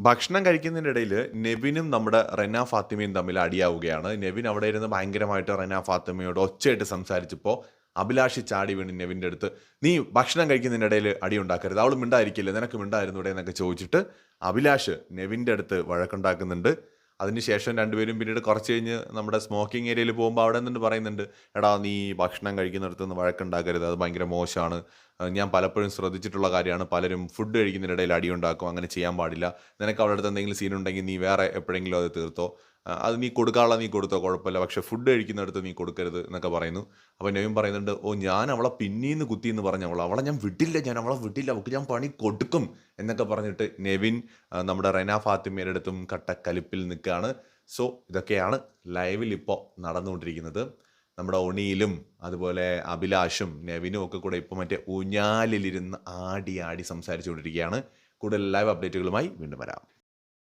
ഭക്ഷണം കഴിക്കുന്നതിന്റെ ഇടയിൽ നെവിനും നമ്മുടെ റെന ഫാത്തിമയും തമ്മിൽ അടിയാവുകയാണ്. നെവിൻ അവിടെ ഇരുന്ന് ഭയങ്കരമായിട്ട് റെന ഫാത്തിമയോട് ഒച്ചയായിട്ട് സംസാരിച്ചപ്പോൾ അഭിലാഷി ചാടി വീണ് നെവിന്റെ അടുത്ത് നീ ഭക്ഷണം കഴിക്കുന്നതിന്റെ ഇടയിൽ അടി ഉണ്ടാക്കരുത്. അവൾ മിണ്ടായിരിക്കില്ല? നിനക്ക് ഇവിടെ? എന്നൊക്കെ ചോദിച്ചിട്ട് അഭിലാഷ് നെവിന്റെ അടുത്ത് വഴക്കുണ്ടാക്കുന്നുണ്ട്. അതിനുശേഷം രണ്ടുപേരും പിന്നീട് കുറച്ച് കഴിഞ്ഞ് നമ്മുടെ സ്മോക്കിംഗ് ഏരിയയിൽ പോകുമ്പോൾ അവിടെ നിന്നിട്ട് പറയുന്നുണ്ട് എടാ നീ ഭക്ഷണം കഴിക്കുന്നിടത്ത് നിന്ന് വഴക്കുണ്ടാക്കരുത്. അത് ഭയങ്കര മോശമാണ്. ഞാൻ പലപ്പോഴും ശ്രദ്ധിച്ചിട്ടുള്ള കാര്യമാണ്. പലരും ഫുഡ് കഴിക്കുന്നതിനിടയിൽ അടിയുണ്ടാക്കും. അങ്ങനെ ചെയ്യാൻ പാടില്ല. നിനക്ക് അവിടെ അടുത്ത് എന്തെങ്കിലും സീൻ ഉണ്ടെങ്കിൽ നീ വേറെ എപ്പോഴെങ്കിലും അത് തീർത്തോ. അത് നീ കൊടുക്കാനുള്ള നീ കൊടുത്തോ കുഴപ്പമില്ല. പക്ഷെ ഫുഡ് കഴിക്കുന്നിടത്ത് നീ കൊടുക്കരുത് എന്നൊക്കെ പറയുന്നു. അപ്പോൾ നെവിൻ പറയുന്നുണ്ട് ഓ ഞാൻ അവളെ പിന്നീന്ന് കുത്തി എന്ന് പറഞ്ഞ അവൾ അവളെ ഞാൻ വിട്ടില്ല ഞാൻ അവളെ വിട്ടില്ല. അവൾക്ക് ഞാൻ പണി കൊടുക്കും എന്നൊക്കെ പറഞ്ഞിട്ട് നെവിൻ നമ്മുടെ റെന ഫാത്തിമയുടെ അടുത്തും കട്ടക്കലിപ്പിൽ നിൽക്കുകയാണ്. സോ ഇതൊക്കെയാണ് ലൈവിൽ ഇപ്പോൾ നടന്നുകൊണ്ടിരിക്കുന്നത്. നമ്മുടെ ഒണിയിലും അതുപോലെ അഭിലാഷും നെവിനും ഒക്കെ കൂടെ ഇപ്പോൾ മറ്റേ ഊഞ്ഞാലിലിരുന്ന് ആടി ആടി സംസാരിച്ചുകൊണ്ടിരിക്കുകയാണ്. കൂടുതൽ ലൈവ് അപ്ഡേറ്റുകളുമായി വീണ്ടും വരാം.